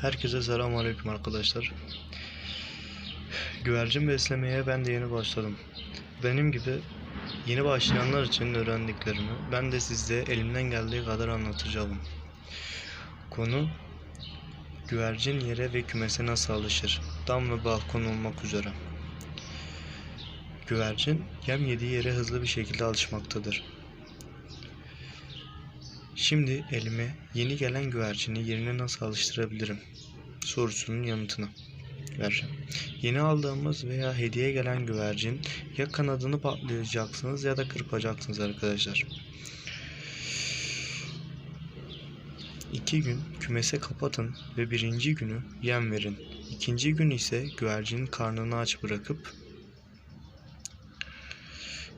Herkese selamünaleyküm arkadaşlar. Güvercin beslemeye ben de yeni başladım. Benim gibi yeni başlayanlar için öğrendiklerimi ben de sizde elimden geldiği kadar anlatacağım. Konu güvercin yere ve kümese nasıl alışır? Dam ve balkon olmak üzere. Güvercin yem yediği yere hızlı bir şekilde alışmaktadır. Şimdi elime yeni gelen güvercini yerine nasıl alıştırabilirim? Sorusunun yanıtını vereceğim. Yeni aldığımız veya hediye gelen güvercin ya kanadını patlayacaksınız ya da kırpacaksınız arkadaşlar. İki gün kümese kapatın ve birinci günü yem verin. İkinci gün ise güvercinin karnını aç bırakıp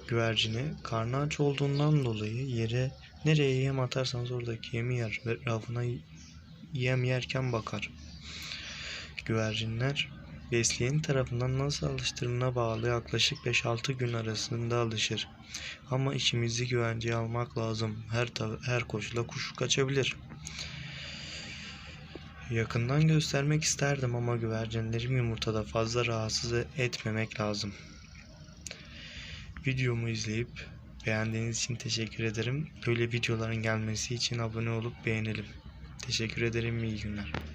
güvercini karnı aç olduğundan dolayı yere nereye yem atarsanız oradaki yemi yer ve rafına yem yerken bakar. Güvercinler besleyen tarafından nasıl alıştığına bağlı yaklaşık 5-6 gün arasında alışır. Ama işimizi güvenceye almak lazım. Her her koşula kuş kaçabilir. Yakından göstermek isterdim ama güvercinlerim yumurtada fazla rahatsız etmemek lazım. Videomu izleyip beğendiğiniz için teşekkür ederim. Böyle videoların gelmesi için abone olup beğenelim. Teşekkür ederim. İyi günler.